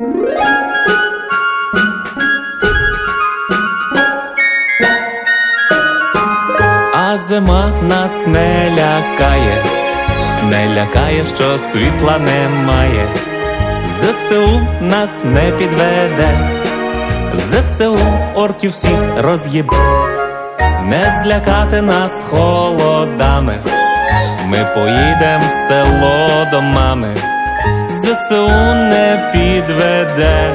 А зима нас не лякає, не лякає, що світла немає. ЗСУ нас не підведе, ЗСУ орків всіх роз'їб, не злякати нас холодами. Ми поїдем в село до мами, ЗСУ не підведе,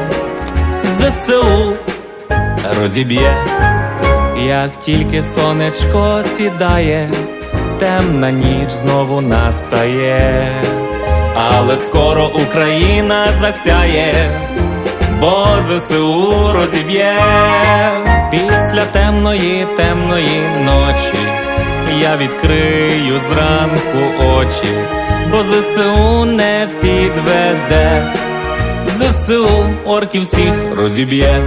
ЗСУ розіб'є. Як тільки сонечко сідає, темна ніч знову настає, але скоро Україна засяє, бо ЗСУ розіб'є після темної, темної ночі. Я відкрию зранку очі, бо ЗСУ не підведе, ЗСУ орків всіх розіб'є.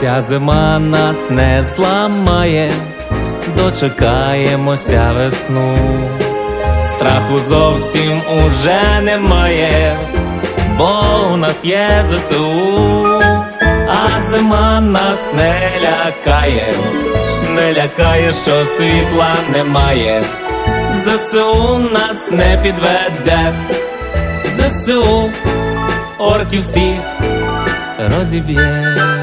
Ця зима нас не зламає, дочекаємося весну. Страху зовсім уже немає, бо у нас є ЗСУ, а зима нас не лякає, не лякає, що світла немає. ЗСУ нас не підведе, ЗСУ орків всіх розіб'є.